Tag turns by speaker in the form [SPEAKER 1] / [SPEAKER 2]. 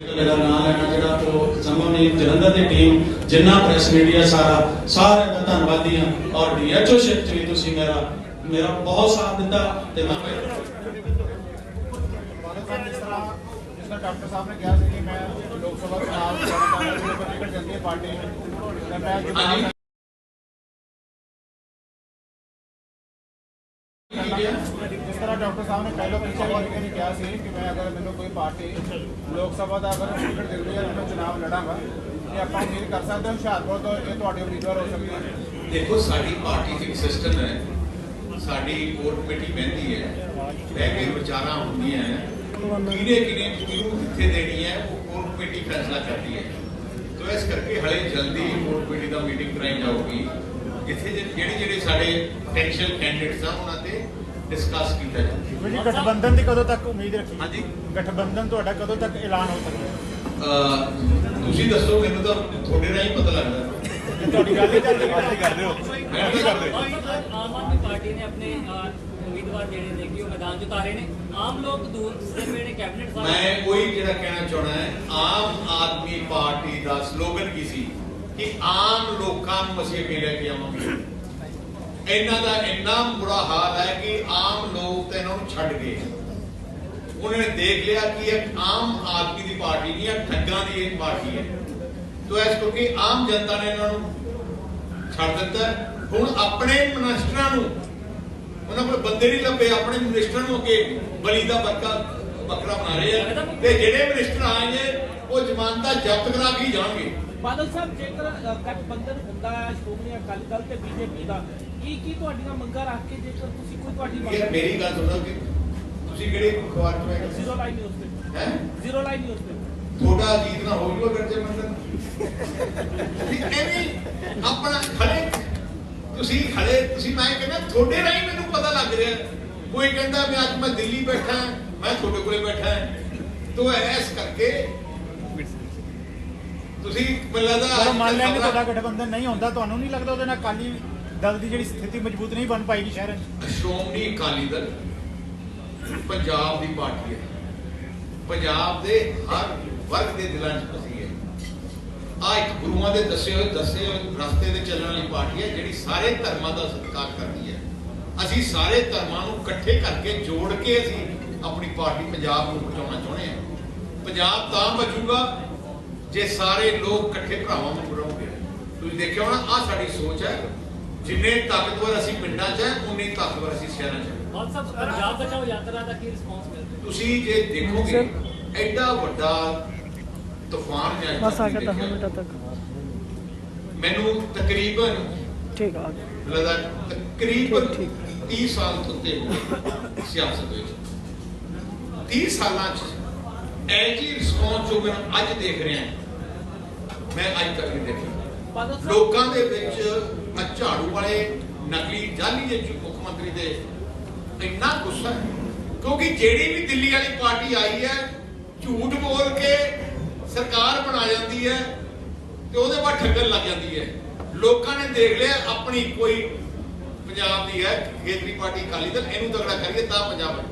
[SPEAKER 1] ਮੇਰਾ ਨਾਮ ਲੈਣਾ ਜਿਹੜਾ ਉਹ ਸੰਭਵ ਨਹੀਂ ਜਲੰਧਰ ਦੀ ਟੀਮ ਜਿੰਨਾ ਪ੍ਰੈਸ ਮੀਡੀਆ ਸਾਰਾ, ਸਾਰਿਆਂ ਦਾ ਧੰਨਵਾਦੀ ਹਾਂ ਔਰ ਡੀਐਚਓ ਸ਼ਿਪ ਚ ਵੀ ਤੁਸੀਂ ਮੇਰਾ ਮੇਰਾ ਬਹੁਤ ਸਾਥ ਦਿੱਤਾ ਤੇ ਮੈਂ
[SPEAKER 2] ਡਾਕਟਰ ਸਾਹਿਬ ਨੇ ਕਿਹਾ ਸੀ ਕਿ ਮੈਂ ਲੋਕ ਸਭਾ ਚੁਣਾਵ ਲੜਾਂਗਾ ਮੇਰੇ ਟਿਕਟ ਜਾਂਦੀ ਪਾਰਟੀ ਮੈਂ ਜਿਸ ਤਰ੍ਹਾਂ ਡਾਕਟਰ ਸਾਹਿਬ ਨੇ ਪਹਿਲਾਂ ਪਿੱਛੇ ਵਾਰ ਕੇ ਕਿਹਾ ਸੀ ਕਿ ਮੈਂ ਅਗਰ ਮੈਨੂੰ ਕੋਈ ਪਾਰਟੀ ਲੋਕ ਸਭਾ ਦਾ ਅਗਰ ਟਿਕਟ ਦਿੰਦੀ ਹੈ ਤਾਂ ਮੈਂ ਚੁਣਾਵ ਲੜਾਂਗਾ। ਇਹ ਆਪਾਂ ਉਮੀਦ ਕਰ ਸਕਦੇ ਹਾਂ ਹੁਸ਼ਿਆਰਪੁਰ ਤੋਂ ਇਹ ਤੁਹਾਡੇ ਉਮੀਦਵਾਰ ਹੋ ਸਕਦੇ ਹੈ
[SPEAKER 3] ਦੇਖੋ, ਸਾਡੀ ਪਾਰਟੀ 'ਚ ਇੱਕ ਸਿਸਟਮ ਹੈ। ਸਾਡੀ ਕੋਰ ਕਮੇਟੀ ਬਹਿੰਦੀ ਹੈ। ਬਹਿ ਕੇ ਵਿਚਾਰਾਂ ਹੁੰਦੀਆਂ ਕਿਹਨੇ ਕਿਹਨੇ ਕਿਹਨੂੰ ਕਿੱਥੇ ਦੇਣੀ ਹੈ, ਉਹ ਕੋਰ ਕਮੇਟੀ ਫੈਸਲਾ ਕਰਦੀ ਹੈ। ਤੋ ਇਸ ਕਰਕੇ ਹਲੇ ਜਲਦੀ ਕੋਰ ਕਮੇਟੀ ਦਾ ਮੀਟਿੰਗ ਕਰਾਈ ਜਾਊਗੀ। ਜਿੱਥੇ ਜੇ- ਜਿਹੜੇ ਜਿਹੜੇ ਸਾਡੇ ਪੋਟੈਂਸ਼ੀਅਲ ਕੈਂਡੀਡੇਟਸ ਆ, ਉਹਨਾਂ ਤੇ ਡਿਸਕਸ ਕੀਤਾ ਜਾਊਗਾ
[SPEAKER 2] ਜੀ ਗਠਬੰਧਨ ਦੀ ਕਦੋਂ ਤੱਕ ਉਮੀਦ ਰੱਖੀ?
[SPEAKER 3] ਹਾਂਜੀ।
[SPEAKER 2] ਗਠਬੰਧਨ ਤੁਹਾਡਾ ਕਦੋਂ ਤੱਕ ਐਲਾਨ ਹੋ ਸਕਦਾ
[SPEAKER 3] ਤੁਸੀਂ ਦੱਸੋ ਮੈਨੂੰ ਤਾਂ ਤੁਹਾਡੇ ਰਾਹੀਂ ਪਤਾ ਲੱਗਦਾ।
[SPEAKER 2] ਤੁਹਾਡੀ ਗੱਲ ਹੀ ਕਰਦੇ ਹੋ।
[SPEAKER 3] ਮੈਂ ਕੀ ਕਰਦੇ?
[SPEAKER 4] ਆਮ ਆਦਮੀ ਪਾਰਟੀ ਨੇ ਆਪਣੇ ਉਮੀਦਵਾਰ ਜਿਹੜੇ ਨੇ ਕਿ ਉਹ ਮੈਦਾਨ 'ਚ ਉਤਾਰੇ ਨੇ। ਆਮ ਲੋਕ ਦੂਰ ਨੇ ਕੈਬਨਿਟ ਸਾਹਿਬ।
[SPEAKER 3] ਮੈਂ ਕੋਈ ਜਿਹੜਾ ਕਹਿਣਾ ਚਾਹਣਾ ਹੈ ਆਮ ਆਦਮੀ ਪਾਰਟੀ ਦਾ ਸਲੋਗਨ ਕੀ ਸੀ? ਕਿ ਆਮ ਲੋਕਾਂ ਨੂੰ ਅਸੀਂ ਅੱਗੇ ਲੈ ਕੇ ਆਵਾਂਗੇ ਇਹਨਾਂ ਦਾ ਇੰਨਾ ਬੁਰਾ ਹਾਲ ਹੈ ਕਿ ਆਮ ਲੋਕ ਤਾਂ ਇਹਨਾਂ ਨੂੰ ਛੱਡ ਗਏ ਉਹਨਾਂ ਨੇ ਦੇਖ ਲਿਆ ਕਿ ਇਹ ਆਮ ਆਦਮੀ ਦੀ ਪਾਰਟੀ ਨਹੀਂ ਹੈ ਠੱਗਾਂ ਦੀ ਇਹ ਪਾਰਟੀ ਹੈ। ਤੋ ਇਸ ਕਰਕੇ ਆਮ ਜਨਤਾ ਨੇ ਇਹਨਾਂ ਨੂੰ ਛੱਡ ਦਿੱਤਾ ਹੁਣ ਆਪਣੇ ਮਿਨਿਸਟਰਾਂ ਨੂੰ, ਉਹਨਾਂ ਕੋਲ ਬੰਦੇ ਨਹੀਂ ਲੱਭੇ, ਆਪਣੇ ਮਿਨਿਸਟਰਾਂ ਨੂੰ ਅੱਗੇ ਬਲੀ ਦਾ ਬੱਕਾ ਬੱਕਰਾ ਬਣਾ ਰਹੇ ਆ। ਤੇ ਜਿਹੜੇ ਮਨਿਸਟਰ ਆਏ ਨੇ, ਉਹ ਜਮਾਨਤਾ ਜ਼ਬਤ ਕਰਾ ਕੇ ਜਾਣਗੇ।
[SPEAKER 5] ਬਾਦਲ ਸਾਹਿਬ, ਜੇਕਰ ਗਠਬੰਧਨ ਹੁੰਦਾ ਸ਼੍ਰੋਮਣੀ ਅਕਾਲੀ ਦਲ ਤੇ ਬੀਜੇਪੀ ਦਾ ਕੀ ਕੀ ਤੁਹਾਡੀਆਂ ਮੰਗਾਂ ਰੱਖ ਕੇ ਜੇਕਰ ਤੁਸੀਂ ਕੋਈ ਤੁਹਾਡੀ
[SPEAKER 3] ਇਹ
[SPEAKER 5] ਮੰਗ
[SPEAKER 3] ਮੇਰੀ ਗੱਲ ਸੁਣੋ ਕਿ ਤੁਸੀਂ ਕਿਹੜੇ ਅਖਬਾਰ ਚ ਮੈਂ
[SPEAKER 5] ਜ਼ੀਰੋ ਲਾਈਨ ਨਿਊਜ਼ ਤੇ
[SPEAKER 3] ਹੈ?
[SPEAKER 5] ਜ਼ੀਰੋ ਲਾਈਨ ਨਿਊਜ਼ ਤੇ
[SPEAKER 3] ਥੋੜਾ ਜੀਤ ਨਾ ਹੋ ਜੂਗਾ ਗੱਜੇ ਮੰਡਲ। ਵੀ ਐਵੇਂ ਆਪਣਾ ਖੜੇ ਤੁਸੀਂ ਖੜੇ ਤੁਸੀਂ ਮੈਂ ਕਹਿੰਦਾ ਤੁਹਾਡੇ ਰਾਹੀਂ ਮੈਨੂੰ ਪਤਾ ਲੱਗ ਰਿਹਾ। ਕੋਈ ਕਹਿੰਦਾ ਮੈਂ ਅੱਜ ਮੈਂ ਦਿੱਲੀ ਬੈਠਾ ਮੈਂ ਤੁਹਾਡੇ ਕੋਲੇ ਬੈਠਾ। ਤੋ ਐਸ ਕਰਕੇ ਤੁਸੀਂ ਮੈਨੂੰ ਲੱਗਦਾ
[SPEAKER 2] ਮੰਨ ਲਿਆ ਕਿ ਤੁਹਾਡਾ ਗਠਬੰਧਨ ਨਹੀਂ ਹੁੰਦਾ ਤੁਹਾਨੂੰ ਨਹੀਂ ਲੱਗਦਾ ਉਹਦੇ ਨਾਲ ਅਕਾਲੀ ਦਲ ਦੀ ਜਿਹੜੀ ਸਥਿਤੀ ਮਜ਼ਬੂਤ ਨਹੀਂ ਬਣ ਪਾਏਗੀ ਸ਼ਹਿਰਾਂ 'ਚ।
[SPEAKER 3] ਸ਼੍ਰੋਮਣੀ ਅਕਾਲੀ ਦਲ ਪੰਜਾਬ ਦੀ ਪਾਰਟੀ ਹੈ। ਪੰਜਾਬ ਦੇ ਹਰ ਵਰਗ ਦੇ ਦਿਲਾਂ 'ਚ ਵਸੀ ਹੈ। ਆ ਇੱਕ ਗੁਰੂਆਂ ਦੇ ਦੱਸੇ ਹੋਏ ਦੱਸੇ ਹੋਏ ਰਸਤੇ ਤੇ ਚੱਲਣ ਵਾਲੀ ਪਾਰਟੀ ਹੈ, ਜਿਹੜੀ ਸਾਰੇ ਧਰਮਾਂ ਦਾ ਸਤਿਕਾਰ ਕਰਦੀ ਹੈ। ਅਸੀਂ ਸਾਰੇ ਧਰਮਾਂ ਨੂੰ ਇਕੱਠੇ ਕਰਕੇ ਜੋੜ ਕੇ ਅਸੀਂ ਆਪਣੀ ਪਾਰਟੀ ਪੰਜਾਬ ਨੂੰ ਪਹੁੰਚਾਉਣਾ ਚਾਹੁੰਦੇ ਹਾਂ। ਪੰਜਾਬ ਤਾਂ ਬਚੂਗਾ ਜੇ ਸਾਰੇ ਲੋਕ ਇਕੱਠੇ ਭਰਾਵਾਂ ਨੂੰ ਰਹੋਗੇ ਤੁਸੀਂ ਦੇਖਿਆ ਹੋਣਾ ਆ ਸਾਡੀ ਸੋਚ ਹੈ ਜਿੰਨੇ ਤਾਕਤਵਰ ਅਸੀਂ ਪਿੰਡਾਂ 'ਚ ਹੈ ਉਨੇ ਤਾਕਤਵਰ ਅਸੀਂ ਸ਼ਹਿਰਾਂ 'ਚ ਹਾਂ।
[SPEAKER 4] ਬਾਦਲ ਸਾਹਿਬ ਪੰਜਾਬ ਬਚਾਓ ਯਾਤਰਾ ਦਾ ਕੀ ਰਿਸਪੌਂਸ ਮਿਲ ਰਿਹਾ
[SPEAKER 3] ਤੁਸੀਂ ਜੇ ਦੇਖੋਗੇ ਐਡਾ ਵੱਡਾ ਤੂਫਾਨ ਜਾਂ
[SPEAKER 6] ਬਸ ਆ ਗਿਆ 10 ਮਿੰਟਾਂ ਤੱਕ।
[SPEAKER 3] ਮੈਨੂੰ ਤਕਰੀਬਨ
[SPEAKER 6] ਠੀਕ ਆ।
[SPEAKER 3] ਲੱਗਦਾ ਤਕਰੀਬਨ
[SPEAKER 6] ਠੀਕ,
[SPEAKER 3] 30 ਸਾਲ ਤੋਂ ਗਏ ਸਿਆਸਤ ਵਿੱਚ। 30 ਸਾਲਾਂ ਚ ਐ ਜੀ ਰਿਸਪੌਂਸ ਜੋ ਮੈਂ ਅੱਜ ਦੇਖ ਰਿਹਾ ਮੈਂ ਅੱਜ ਤੱਕ ਨਹੀਂ ਦੇਖਿਆ। ਲੋਕਾਂ ਦੇ ਵਿੱਚ ਆਹ ਨਕਲੀ ਜਾਲੀ ਦੇ ਮੁੱਖ ਮੰਤਰੀ ਦੇ ਇੰਨਾ ਗੁੱਸਾ ਹੈ, ਕਿਉਂਕਿ ਜਿਹੜੀ ਵੀ ਦਿੱਲੀ ਵਾਲੀ ਪਾਰਟੀ ਆਈ ਹੈ, ਝੂਠ ਬੋਲ ਕੇ ਸਰਕਾਰ ਬਣਾ ਜਾਂਦੀ ਹੈ ਤੇ ਉਹਦੇ ਬਾਅਦ ਠੱਗਣ ਲੱਗ ਜਾਂਦੀ ਹੈ। ਲੋਕਾਂ ਨੇ ਦੇਖ ਲਿਆ, ਆਪਣੀ ਕੋਈ ਪੰਜਾਬ ਦੀ ਹੈ, ਖੇਤਰੀ ਪਾਰਟੀ ਅਕਾਲੀ ਦਲ, ਇਹਨੂੰ ਤਗੜਾ ਕਰੀਏ ਤਾਂ ਪੰਜਾਬ